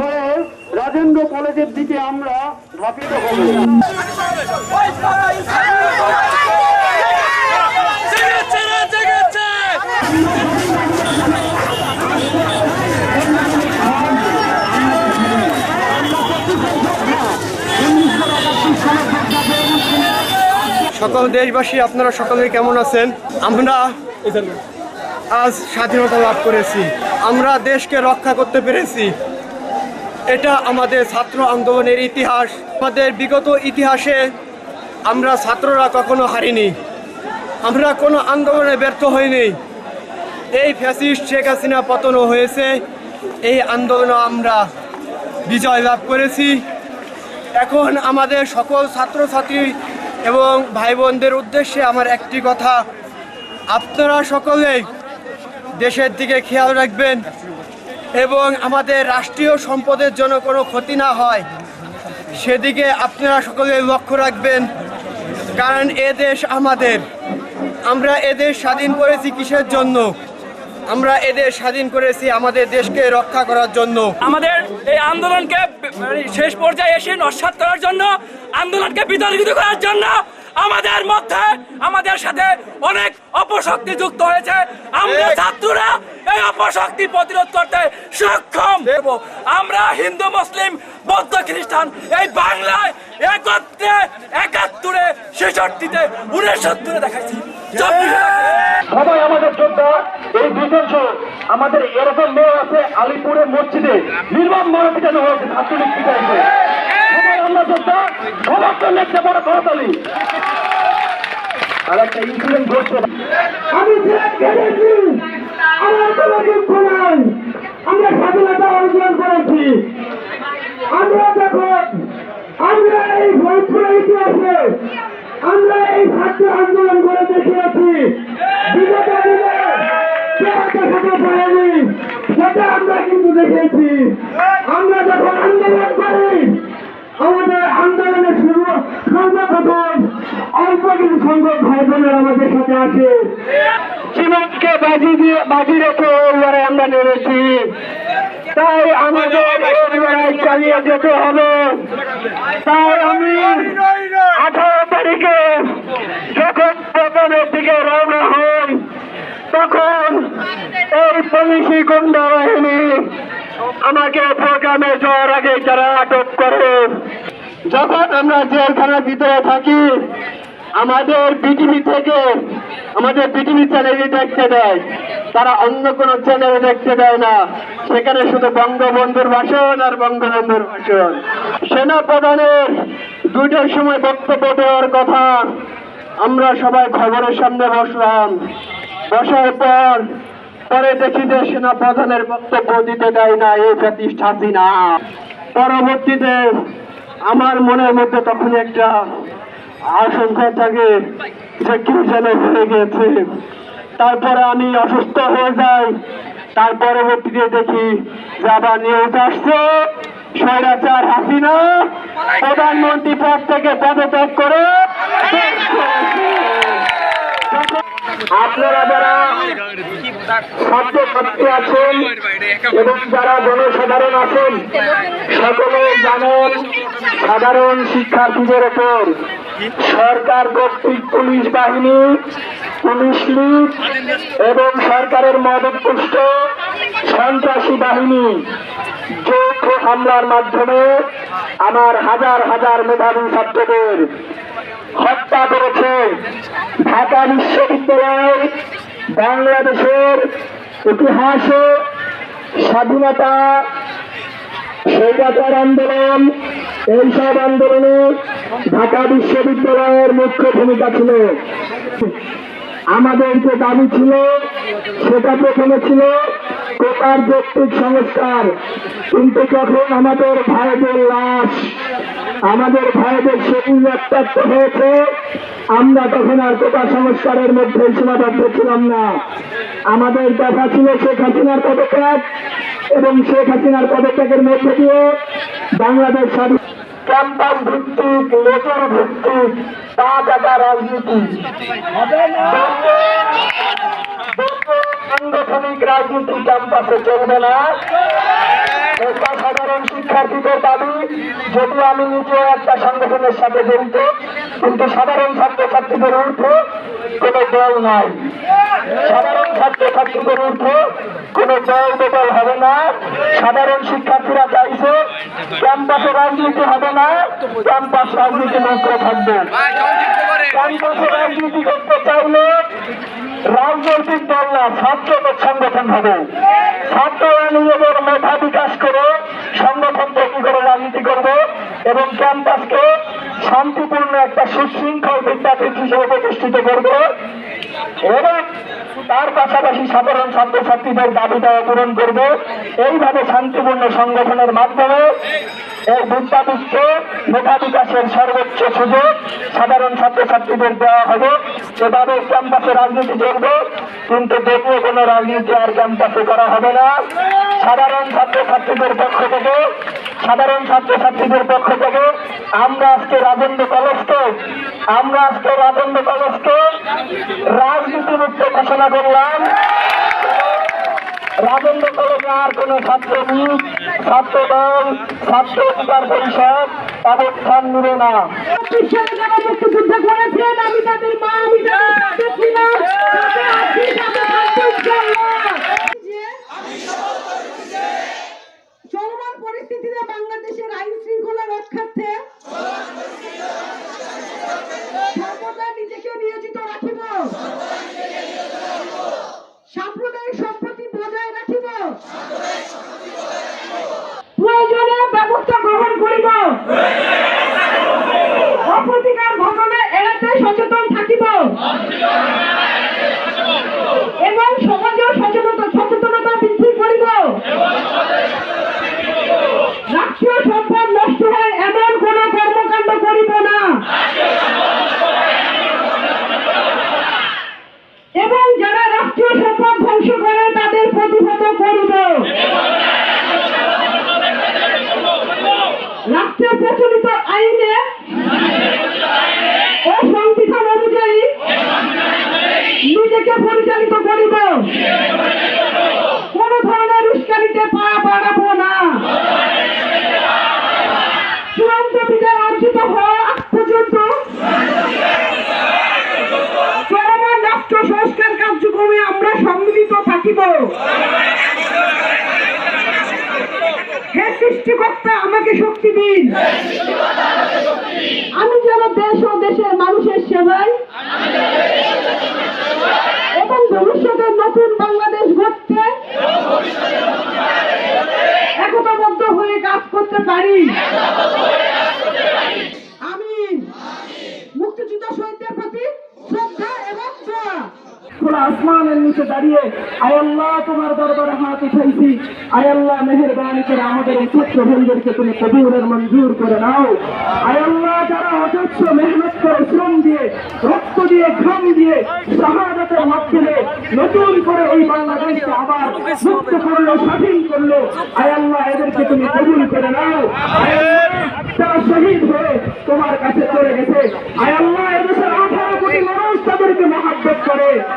হয়ে রাজেন্দ্র কলেজের দিকে আমরা ধাপিত সকল দেশবাসী, আপনারা সকলে কেমন আছেন? আমরা আজ স্বাধীনতা লাভ করেছি। আমরা দেশকে রক্ষা করতে পেরেছি। এটা আমাদের ছাত্র আন্দোলনের ইতিহাস। আমাদের বিগত ইতিহাসে আমরা ছাত্ররা কখনো হারিনি। আমরা কোনো আন্দোলনে ব্যর্থ হইনি। এই ফ্যাসিস্ট শেখ হাসিনা পতনও হয়েছে। এই আন্দোলনে আমরা বিজয় লাভ করেছি। এখন আমাদের সকল ছাত্রছাত্রী এবং ভাই বোনদের উদ্দেশ্যে আমার একটি কথা। আপনারা সকলেই দেশের দিকে খেয়াল রাখবেন। এবং আমাদের রাষ্ট্রীয় সম্পদের জন্য কোনো ক্ষতি না হয়। সেদিকে আপনারা সকলে লক্ষ্য রাখবেন, কারণ এ দেশ আমাদের। আমরা এদেশ স্বাধীন করেছি কিসের জন্য? আমরা এদেশ স্বাধীন করেছি আমাদের দেশকে রক্ষা করার জন্য। আমাদের এই আন্দোলনকে মানে শেষ পর্যায়ে এসে নস্বাত করার জন্য, আন্দোলনকে বিতর্কিত করার জন্য আমাদের মধ্যে আমাদের সাথে অনেক অপশক্তি যুক্ত হয়েছে। আমরা ছাত্ররা এই অপশক্তি প্রতিরোধ করতে সক্ষম। দেব আমরা হিন্দু মুসলিম বৌদ্ধ খ্রিস্টান এই বাংলায় একত্রে একাত্তরে ছেষট্টিতে উনসত্তরে দেখাইছি। চব্বিশে সবাই আমাদের যোদ্ধা এই বিধ্বংস আমাদের এরকম মেয়ে আছে আলিপুরের মসজিদে নির্মম মনে পিটানো হয়েছে, ছাত্রলীগ পিটাইছে সবাই আমরা যোদ্ধা সমস্ত নেতা বড় করতালি আর একটা ইনসিডেন্ট ঘটছে। আমি আমার কোনো দুঃখ নাই। আমরা স্বাধীনতা অর্জন করেছি। আমরা যখন আমরা এই ফরিদপুরের ইতিহাসে আমরা এই ছাত্র আন্দোলন করে দেখিয়েছি। বিগত দিনে পারেনি সেটা আমরা কিন্তু দেখেছি আমরা যখন আন্দোলন করি, আমাদের আন্দোলনের শুরু সর্বপ্রথম অল্প কিছু সংখ্যক ভাই বোনের আমাদের সাথে আছে। জীবনকে বাজি দিয়ে, বাজি রেখে লড়াই আমরা নেমেছি। তাই আমাদের লড়াই চালিয়ে যেতে হবে। তাই আমি আঠারো তারিখে যখন প্রথমের দিকে রওনা হই তখন পুলিশি গুন্ডা বাহিনী আমাকে প্রোগ্রামে যাওয়ার আগে তারা আটক করে, যখন আমরা জেলখানার ভিতরে থাকি, আমাদের পৃথিবী থেকে, আমাদের বিটিভি চ্যানেলে দেখতে দেয়। তারা অন্য কোনো চ্যানেলে দেখতে দেয় না। সেখানে শুধু বঙ্গবন্ধুর ভাষণ আর বঙ্গবন্ধুর ভাষণ। সেনা প্রধানের দুইটার সময় বক্তব্য দেওয়ার কথা। আমরা সবাই খবরের সামনে বসলাম। বসার পর পরে দেখি যে সেনা প্রধানের বক্তব্য দিতে দেয় না এই প্রতিষ্ঠা না পরবর্তীতে আমার মনের মধ্যে তখন একটা আশঙ্কা থাকে যে কেউ যেন হয়ে গেছে। তারপরে আমি অসুস্থ হয়ে যাই। তার পরবর্তীতে দেখি যে আবার নিউজ আসছে। স্বৈরাচার হাসিনা, প্রধানমন্ত্রী পদ থেকে পদত্যাগ করে দেশ ছেড়েছে। আপনারা যারা ছাত্র ছাত্রী আছেন এবং যারা জনসাধারণ আছেন, সকলে জানেন সাধারণ শিক্ষার্থীদের ওপর সরকার কর্তৃক পুলিশ বাহিনী, পুলিশ লীগ এবং সরকারের মদতপুষ্ট সন্ত্রাসী বাহিনী যৌথ হামলার মাধ্যমে আমার হাজার হাজার মেধাবী ছাত্রদের হত্যা করেছে। ঢাকা বিশ্ববিদ্যালয় বাংলাদেশের ইতিহাসে স্বাধীনতা, স্বৈরাচার আন্দোলন, এইসব আন্দোলনে ঢাকা বিশ্ববিদ্যালয়ের মুখ্য ভূমিকা ছিল। আমাদের যে দাবি ছিল, সেটা প্রথমে ছিল কোটার যৌক্তিক সংস্কার। কিন্তু যখন আমাদের ভাইদের লাশ, আমাদের ভাইদের শরীর রক্তাক্ত হয়েছে আমরা তখন আর কোটা সংস্কারের মধ্যে সীমাবদ্ধ ছিলাম না। আমাদের কথা ছিল শেখ হাসিনার পদত্যাগ এবং শেখ হাসিনার পদত্যাগের মধ্যে দিয়ে বাংলাদেশ ক্যাম্পাস ভিত্তিক লেটার ভিত্তিক টাকা রাজনীতি। সাংগঠনিক রাজনীতি ক্যাম্পাসে চলবে না। একটা সাধারণ শিক্ষার্থীদের দাবি যদিও আমি নিজে একটা সংগঠনের সাথে জড়িত, কিন্তু সাধারণ ছাত্রছাত্রীদের ঊর্ধ্বে কোনো দল নাই। সাধারণ ছাত্রছাত্রীদের ঊর্ধ্বে কোনো দল বেদল হবে না। সাধারণ শিক্ষার্থীরা চাইছে, ক্যাম্পাসে রাজনীতি হবে না, ক্যাম্পাস রাজনীতি মুক্ত থাকবে। ক্যাম্পাসে রাজনীতি করতে চাইলে রাজনৈতিক দল না ছাত্রদের সংগঠন হবে। ছাত্ররা নিজেদের মেধা বিকাশ করে সংগঠন তৈরি করে, রাজনীতি করবে এবং ক্যাম্পাসকে শান্তিপূর্ণ একটা সুশৃঙ্খল বিদ্যাপীঠ হিসেবে প্রতিষ্ঠিত করবে। এবং তার পাশাপাশি সাধারণ ছাত্রছাত্রীদের দাবি দাওয়া পূরণ করবে। এইভাবে শান্তিপূর্ণ সংগঠনের মাধ্যমে এই বিদ্যাপীঠকে মেধা বিকাশের সর্বোচ্চ সুযোগ সাধারণ ছাত্রছাত্রীদের দেওয়া হবে। এভাবে ক্যাম্পাসে রাজনীতি চলবে কিন্তু যদিও কোনো রাজনীতি আর ক্যাম্পাসে করা হবে না। সাধারণ ছাত্রছাত্রীদের পক্ষ থেকে, সাধারণ ছাত্রছাত্রীদের পক্ষ থেকে আমরা আজকে রাজেন্দ্র কলেজকে আমরা আজকে রাজেন্দ্র কলেজকে রাজনীতি মুক্ত ঘোষণা করলাম। রাজেন্দ্র কলেজে আর কোন ছাত্র ছাত্রলীগ ছাত্র দল, ছাত্র অধিকার পরিষদ, অবস্থান নিবে না। করেছেন, আমি তাদের সাথে ছিলাম সাথে আছি সাথে থাকব ইনশাআল্লাহ। যে চলমান পরিস্থিতিতে বাংলাদেশের আইন শৃঙ্খলা রক্ষার্থে সর্বদা নিজেকে নিয়োজিত রাখিব সাম্প্রদায়িক সম্পত্তি বজায় রাখিব প্রয়োজনে ব্যবস্থা গ্রহণ করিব। সৃষ্টিকর্তা আমাকে শক্তি দিন। আমি যেন দেশ ও দেশের মানুষের সেবায় এবং ভবিষ্যতের নতুন বাংলাদেশ গড়তে একতাবদ্ধ হয়ে কাজ করতে পারি আমি মুক্তিযুদ্ধ শহীদদের প্রতি শ্রদ্ধা এবং দোয়া খোলা আসমানের নিচে দাঁড়িয়ে আয় আল্লাহ তোমার দরবারে হাত উঠাইছি। আয় আল্লাহ মেহেরবানি করে আমাদের এই ছাত্র ভাইদেরকে তুমি কবুলের মঞ্জুর করে নাও। আয় আল্লাহ যারা অযচ্ছ মেহনত করে শ্রম দিয়ে রক্ত দিয়ে ঘাম দিয়ে শাহাদাতের মাধ্যমে নতুন করে এই বাংলাদেশকে আবার মুক্ত করল স্বাধীন করল আয় আল্লাহ এদেরকে তুমি কবুল করে নাও। আল্লাহ, শহীদ হয়ে তোমার কাছে চলে গেছে আয় আল্লাহ এদেশের আঠারো কোটি মানুষ তাদেরকে মহাব্বত করে আয়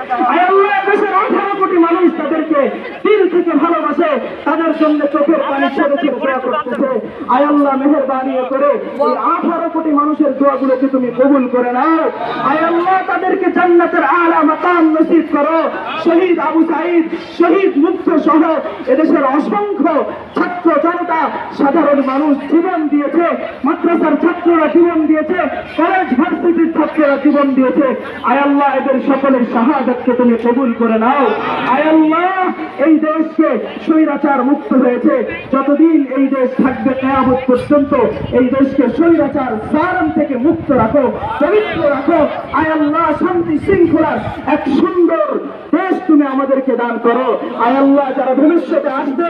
মানুষ তাদেরকে দিল থেকে ভালোবাসে তাদের জন্য চোখের পানি ছেড়ে করতেছে। আয় আল্লাহ মেহরবানি করে এই আঠারো কোটি মানুষের দোয়াগুলোকে তুমি কবুল করে নাও। আয় আল্লাহ, তাদেরকে জান্নাতের আলা মাকাম নসিব করো। শহীদ আবু সাইদ শহীদ মুক্ত সহ এদেশের অসংখ্য ছাত্র জনতা, সাধারণ মানুষ জীবন দিয়েছে, মাদ্রাসার ছাত্ররা জীবন দিয়েছে কলেজ ভার্সিটির ছাত্ররা জীবন দিয়েছে। আয় আল্লাহ, এদের সকলের শাহাদাতকে তুমি কবুল করে নাও। আয় আল্লাহ এই দেশকে স্বৈরাচার মুক্ত হয়েছে। যতদিন এই দেশ থাকবে কেয়ামত পর্যন্ত, এই দেশকে স্বৈরাচার সারাম থেকে মুক্ত রাখো, পবিত্র রাখো। আয় আল্লাহ, শান্তি শৃঙ্খলার এক সুন্দর দেশ তুমি আমাদেরকে দান করো। আয় আল্লাহ, যারা ভবিষ্যতে আসবে,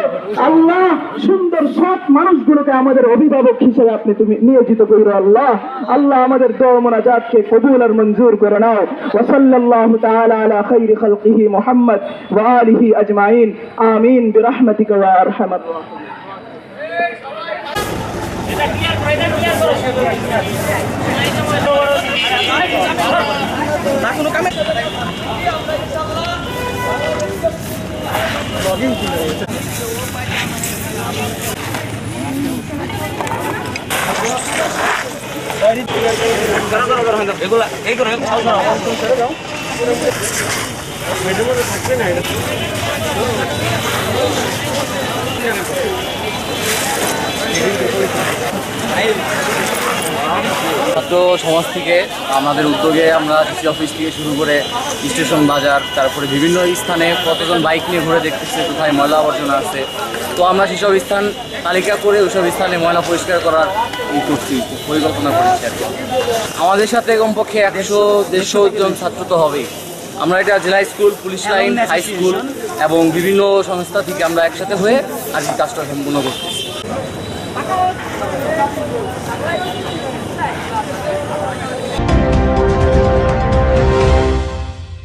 আল্লাহ সুন্দর সৎ মানুষগুলোকে আমাদের অভিভাবক হিসেবে আপনি তুমি নিয়োজিত করো, আল্লাহ। الله مدر دوم نجات کے قبول اور منظور کرناو وصل الله تعالى على خير خلقه محمد وآله اجمعين آمين برحمتك وارحم الله ব্লগিং ছাত্র সমাজ থেকে আমাদের উদ্যোগে আমরা ডিসি অফিস থেকে শুরু করে স্টেশন বাজার, তারপরে বিভিন্ন স্থানে কতজন বাইক নিয়ে ঘুরে দেখতেছে, কোথায় ময়লা আবর্জনা আছে। তো আমরা সেসব স্থান তালিকা করে ওইসব স্থানে ময়লা পরিষ্কার করার ই করছি, পরিকল্পনা করেছি আর। আমাদের সাথে কমপক্ষে একশো দেড়শো জন ছাত্র তো হবেই। আমরা এটা জেলা school, police line, high school এবং বিভিন্ন সংস্থা থেকে আমরা একসাথে হয়ে আর কি কাজটা সম্পূর্ণ করতেছি।